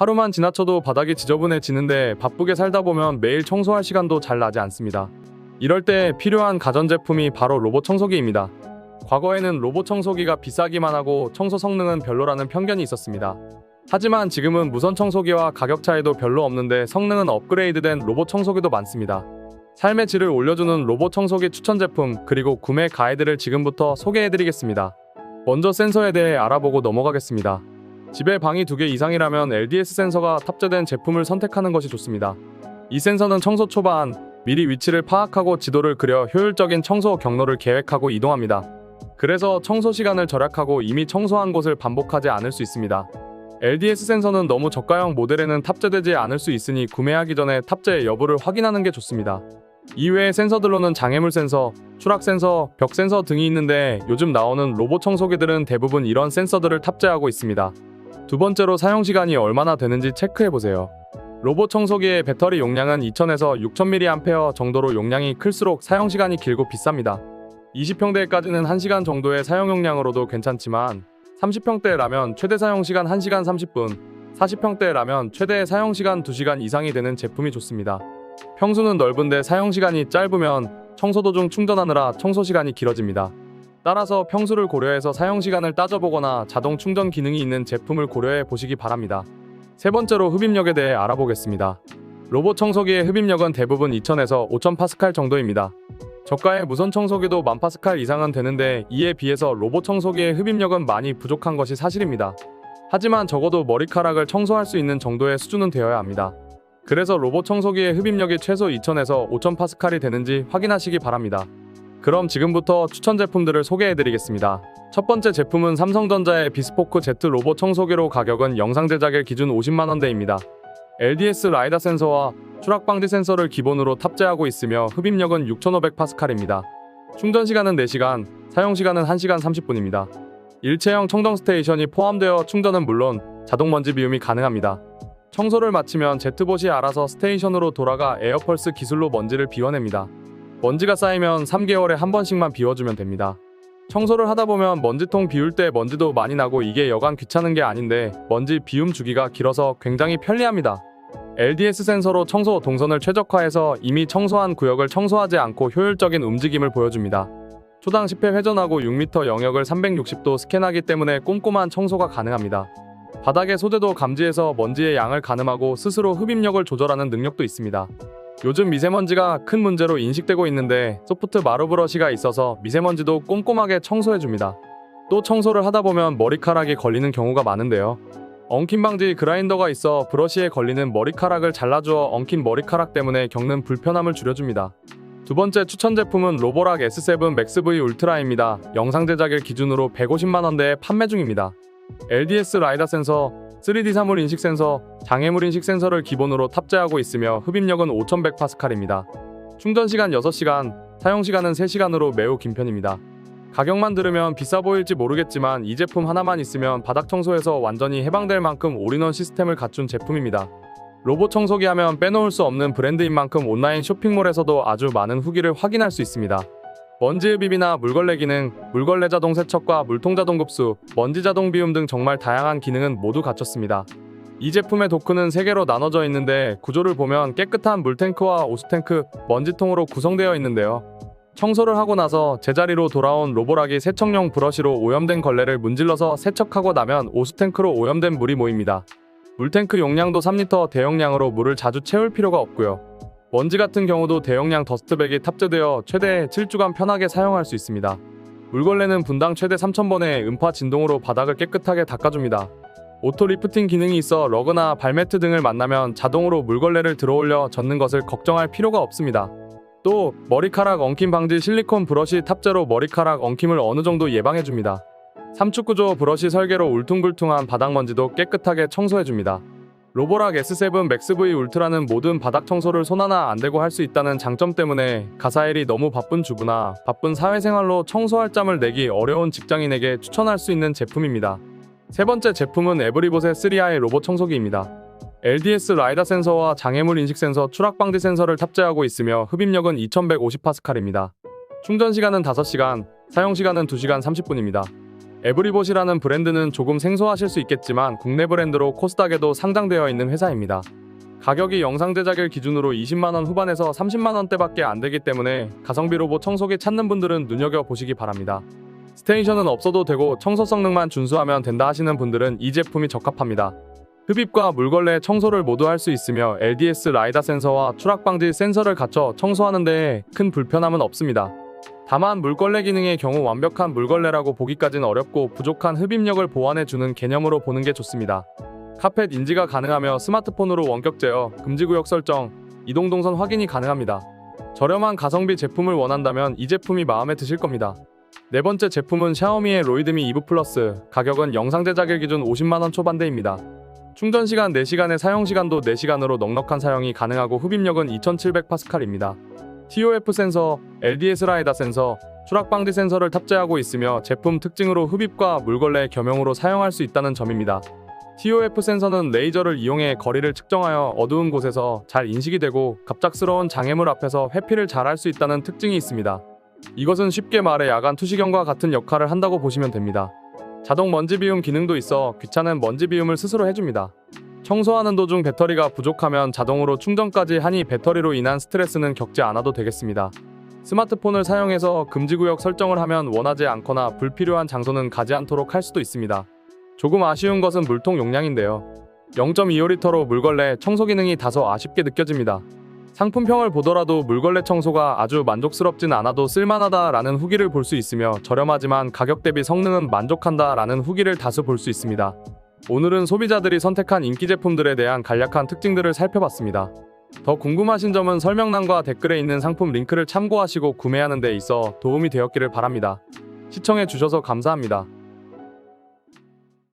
하루만 지나쳐도 바닥이 지저분해지는데 바쁘게 살다 보면 매일 청소할 시간도 잘 나지 않습니다. 이럴 때 필요한 가전제품이 바로 로봇 청소기입니다. 과거에는 로봇 청소기가 비싸기만 하고 청소 성능은 별로라는 편견이 있었습니다. 하지만 지금은 무선 청소기와 가격 차이도 별로 없는데 성능은 업그레이드된 로봇 청소기도 많습니다. 삶의 질을 올려주는 로봇 청소기 추천 제품 그리고 구매 가이드를 지금부터 소개해드리겠습니다. 먼저 센서에 대해 알아보고 넘어가겠습니다. 집에 방이 두 개 이상이라면 LDS 센서가 탑재된 제품을 선택하는 것이 좋습니다. 이 센서는 청소 초반 미리 위치를 파악하고 지도를 그려 효율적인 청소 경로를 계획하고 이동합니다. 그래서 청소 시간을 절약하고 이미 청소한 곳을 반복하지 않을 수 있습니다. LDS 센서는 너무 저가형 모델에는 탑재되지 않을 수 있으니 구매하기 전에 탑재 여부를 확인하는 게 좋습니다. 이외의 센서들로는 장애물 센서, 추락 센서, 벽 센서 등이 있는데 요즘 나오는 로봇 청소기들은 대부분 이런 센서들을 탑재하고 있습니다. 두 번째로 사용 시간이 얼마나 되는지 체크해 보세요. 로봇 청소기의 배터리 용량은 2000에서 6000mAh 정도로 용량이 클수록 사용 시간이 길고 비쌉니다. 20평대까지는 1시간 정도의 사용 용량으로도 괜찮지만 30평대라면 최대 사용 시간 1시간 30분, 40평대라면 최대 사용 시간 2시간 이상이 되는 제품이 좋습니다. 평수는 넓은데 사용 시간이 짧으면 청소 도중 충전하느라 청소 시간이 길어집니다. 따라서 평수를 고려해서 사용 시간을 따져보거나 자동 충전 기능이 있는 제품을 고려해 보시기 바랍니다. 세 번째로 흡입력에 대해 알아보겠습니다. 로봇 청소기의 흡입력은 대부분 2000에서 5000 파스칼 정도입니다. 저가의 무선 청소기도 1000 파스칼 이상은 되는데 이에 비해서 로봇 청소기의 흡입력은 많이 부족한 것이 사실입니다. 하지만 적어도 머리카락을 청소할 수 있는 정도의 수준은 되어야 합니다. 그래서 로봇 청소기의 흡입력이 최소 2000에서 5000 파스칼이 되는지 확인하시기 바랍니다. 그럼 지금부터 추천 제품들을 소개해드리겠습니다. 첫 번째 제품은 삼성전자의 비스포크 Z 로봇 청소기로 가격은 영상 제작일 기준 50만원대입니다. LDS 라이다 센서와 추락 방지 센서를 기본으로 탑재하고 있으며 흡입력은 6500파스칼입니다. 충전 시간은 4시간, 사용 시간은 1시간 30분입니다. 일체형 청정 스테이션이 포함되어 충전은 물론 자동 먼지 비움이 가능합니다. 청소를 마치면 제트봇이 알아서 스테이션으로 돌아가 에어펄스 기술로 먼지를 비워냅니다. 먼지가 쌓이면 3개월에 한 번씩만 비워주면 됩니다. 청소를 하다 보면 먼지통 비울 때 먼지도 많이 나고 이게 여간 귀찮은 게 아닌데 먼지 비움 주기가 길어서 굉장히 편리합니다. LDS 센서로 청소 동선을 최적화해서 이미 청소한 구역을 청소하지 않고 효율적인 움직임을 보여줍니다. 초당 10회 회전하고 6m 영역을 360도 스캔하기 때문에 꼼꼼한 청소가 가능합니다. 바닥의 소재도 감지해서 먼지의 양을 가늠하고 스스로 흡입력을 조절하는 능력도 있습니다. 요즘 미세먼지가 큰 문제로 인식되고 있는데 소프트 마루 브러시가 있어서 미세먼지도 꼼꼼하게 청소해줍니다. 또 청소를 하다 보면 머리카락이 걸리는 경우가 많은데요. 엉킴 방지 그라인더가 있어 브러쉬에 걸리는 머리카락을 잘라주어 엉킨 머리카락 때문에 겪는 불편함을 줄여줍니다. 두 번째 추천 제품은 로보락 S7 맥스 V 울트라입니다. 영상 제작일 기준으로 150만원대에 판매 중입니다. LDS 라이다 센서, 3D 사물 인식 센서, 장애물 인식 센서를 기본으로 탑재하고 있으며 흡입력은 5100파스칼입니다. 충전 시간 6시간, 사용 시간은 3시간으로 매우 긴 편입니다. 가격만 들으면 비싸 보일지 모르겠지만 이 제품 하나만 있으면 바닥 청소에서 완전히 해방될 만큼 올인원 시스템을 갖춘 제품입니다. 로봇 청소기 하면 빼놓을 수 없는 브랜드인 만큼 온라인 쇼핑몰에서도 아주 많은 후기를 확인할 수 있습니다. 먼지 흡입이나 물걸레 기능, 물걸레 자동 세척과 물통 자동 급수, 먼지 자동 비움 등 정말 다양한 기능은 모두 갖췄습니다. 이 제품의 도크는 3개로 나눠져 있는데 구조를 보면 깨끗한 물탱크와 오수탱크, 먼지통으로 구성되어 있는데요. 청소를 하고 나서 제자리로 돌아온 로보락이 세척용 브러쉬로 오염된 걸레를 문질러서 세척하고 나면 오수탱크로 오염된 물이 모입니다. 물탱크 용량도 3리터 대용량으로 물을 자주 채울 필요가 없고요. 먼지 같은 경우도 대용량 더스트백이 탑재되어 최대 7주간 편하게 사용할 수 있습니다. 물걸레는 분당 최대 3,000번의 음파 진동으로 바닥을 깨끗하게 닦아줍니다. 오토 리프팅 기능이 있어 러그나 발매트 등을 만나면 자동으로 물걸레를 들어올려 젓는 것을 걱정할 필요가 없습니다. 또 머리카락 엉킴 방지 실리콘 브러쉬 탑재로 머리카락 엉킴을 어느 정도 예방해줍니다. 삼축 구조 브러쉬 설계로 울퉁불퉁한 바닥 먼지도 깨끗하게 청소해줍니다. 로보락 S7 맥스 V 울트라는 모든 바닥 청소를 손 하나 안 대고 할 수 있다는 장점 때문에 가사일이 너무 바쁜 주부나 바쁜 사회생활로 청소할 짬을 내기 어려운 직장인에게 추천할 수 있는 제품입니다. 세 번째 제품은 에브리봇의 3i 로봇 청소기입니다. LDS 라이다 센서와 장애물 인식 센서, 추락 방지 센서를 탑재하고 있으며 흡입력은 2150파스칼입니다. 충전 시간은 5시간, 사용 시간은 2시간 30분입니다. 에브리봇이라는 브랜드는 조금 생소하실 수 있겠지만 국내 브랜드로 코스닥에도 상장되어 있는 회사입니다. 가격이 영상 제작일 기준으로 20만원 후반에서 30만원대밖에 안 되기 때문에 가성비 로봇 청소기 찾는 분들은 눈여겨보시기 바랍니다. 스테이션은 없어도 되고 청소 성능만 준수하면 된다 하시는 분들은 이 제품이 적합합니다. 흡입과 물걸레 청소를 모두 할 수 있으며 LDS 라이다 센서와 추락 방지 센서를 갖춰 청소하는 데에 큰 불편함은 없습니다. 다만 물걸레 기능의 경우 완벽한 물걸레라고 보기까지는 어렵고 부족한 흡입력을 보완해주는 개념으로 보는 게 좋습니다. 카펫 인지가 가능하며 스마트폰으로 원격 제어, 금지구역 설정, 이동 동선 확인이 가능합니다. 저렴한 가성비 제품을 원한다면 이 제품이 마음에 드실 겁니다. 네 번째 제품은 샤오미의 로이드미 2부 플러스, 가격은 영상 제작일 기준 50만원 초반대입니다. 충전 시간 4시간의 사용 시간도 4시간으로 넉넉한 사용이 가능하고 흡입력은 2700파스칼입니다. TOF 센서, LDS 라이다 센서, 추락 방지 센서를 탑재하고 있으며 제품 특징으로 흡입과 물걸레 겸용으로 사용할 수 있다는 점입니다. TOF 센서는 레이저를 이용해 거리를 측정하여 어두운 곳에서 잘 인식이 되고 갑작스러운 장애물 앞에서 회피를 잘 할 수 있다는 특징이 있습니다. 이것은 쉽게 말해 야간 투시경과 같은 역할을 한다고 보시면 됩니다. 자동 먼지 비움 기능도 있어 귀찮은 먼지 비움을 스스로 해줍니다. 청소하는 도중 배터리가 부족하면 자동으로 충전까지 하니 배터리로 인한 스트레스는 겪지 않아도 되겠습니다. 스마트폰을 사용해서 금지구역 설정을 하면 원하지 않거나 불필요한 장소는 가지 않도록 할 수도 있습니다. 조금 아쉬운 것은 물통 용량인데요. 0.25리터로 물걸레 청소 기능이 다소 아쉽게 느껴집니다. 상품평을 보더라도 물걸레 청소가 아주 만족스럽진 않아도 쓸만하다라는 후기를 볼 수 있으며 저렴하지만 가격 대비 성능은 만족한다라는 후기를 다수 볼 수 있습니다. 오늘은 소비자들이 선택한 인기 제품들에 대한 간략한 특징들을 살펴봤습니다. 더 궁금하신 점은 설명란과 댓글에 있는 상품 링크를 참고하시고 구매하는 데 있어 도움이 되었기를 바랍니다. 시청해 주셔서 감사합니다.